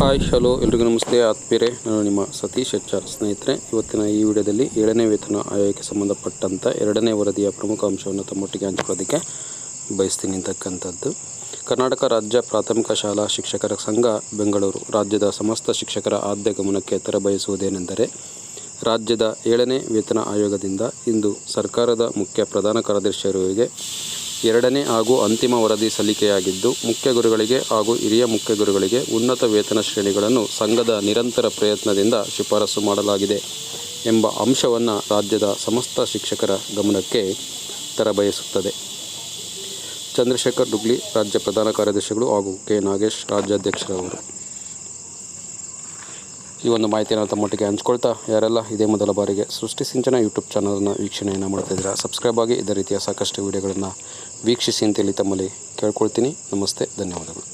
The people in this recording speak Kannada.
ಹಾಯ್, ಹಲೋ, ಎಲ್ರಿಗೂ ನಮಸ್ತೆ. ಆತ್ಮೀರೆ ನಾನು ನಿಮ್ಮ ಸತೀಶ್ ಎಚ್ ಆರ್ ಸ್ನೇಹಿತರೆ. ಇವತ್ತಿನ ಈ ವಿಡಿಯೋದಲ್ಲಿ ಏಳನೇ ವೇತನ ಆಯೋಗಕ್ಕೆ ಸಂಬಂಧಪಟ್ಟಂಥ ಎರಡನೇ ವರದಿಯ ಪ್ರಮುಖ ಅಂಶವನ್ನು ತಮ್ಮೊಟ್ಟಿಗೆ ಹಂಚ್ಕೊಳ್ಳೋದಕ್ಕೆ ಬಯಸ್ತೀನಿ ಅಂತಕ್ಕಂಥದ್ದು. ಕರ್ನಾಟಕ ರಾಜ್ಯ ಪ್ರಾಥಮಿಕ ಶಾಲಾ ಶಿಕ್ಷಕರ ಸಂಘ, ಬೆಂಗಳೂರು, ರಾಜ್ಯದ ಸಮಸ್ತ ಶಿಕ್ಷಕರ ಆದ್ಯ ಗಮನಕ್ಕೆ ತರಬಯಸುವುದೇನೆಂದರೆ, ರಾಜ್ಯದ ಏಳನೇ ವೇತನ ಆಯೋಗದಿಂದ ಇಂದು ಸರ್ಕಾರದ ಮುಖ್ಯ ಪ್ರಧಾನ ಕಾರ್ಯದರ್ಶಿಯವರಿಗೆ ಎರಡನೇ ಹಾಗೂ ಅಂತಿಮ ವರದಿ ಸಲ್ಲಿಕೆಯಾಗಿದ್ದು, ಮುಖ್ಯ ಗುರುಗಳಿಗೆ ಹಾಗೂ ಹಿರಿಯ ಮುಖ್ಯ ಗುರುಗಳಿಗೆ ಉನ್ನತ ವೇತನ ಶ್ರೇಣಿಗಳನ್ನು ಸಂಘದ ನಿರಂತರ ಪ್ರಯತ್ನದಿಂದ ಶಿಫಾರಸು ಮಾಡಲಾಗಿದೆ ಎಂಬ ಅಂಶವನ್ನು ರಾಜ್ಯದ ಸಮಸ್ತ ಶಿಕ್ಷಕರ ಗಮನಕ್ಕೆ ತರಬಯಸುತ್ತದೆ. ಚಂದ್ರಶೇಖರ್ ಡುಗ್ಲಿ, ರಾಜ್ಯ ಪ್ರಧಾನ ಕಾರ್ಯದರ್ಶಿಗಳು ಹಾಗೂ ಕೆ ನಾಗೇಶ್ ರಾಜ್ಯಾಧ್ಯಕ್ಷರವರು. ಈ ಒಂದು ಮಾಹಿತಿಯನ್ನು ತಮ್ಮೊಟ್ಟಿಗೆ ಹಂಚ್ಕೊಳ್ತಾ ಯಾರೆಲ್ಲ ಇದೇ ಮೊದಲ ಬಾರಿಗೆ ಸೃಷ್ಟಿ ಸಿಂಚನ ಯೂಟ್ಯೂಬ್ ಚಾನಲನ್ನು ವೀಕ್ಷಣೆಯನ್ನು ಮಾಡ್ತಾಯಿದ್ದೀರಾ ಸಬ್ಸ್ಕ್ರೈಬ್ ಆಗಿ ಇದೇ ರೀತಿಯ ಸಾಕಷ್ಟು ವೀಡಿಯೋಗಳನ್ನು ವೀಕ್ಷಿಸಿ ಅಂತೇಳಿ ತಮ್ಮಲ್ಲಿ ಕೇಳ್ಕೊಳ್ತೀನಿ. ನಮಸ್ತೆ, ಧನ್ಯವಾದಗಳು.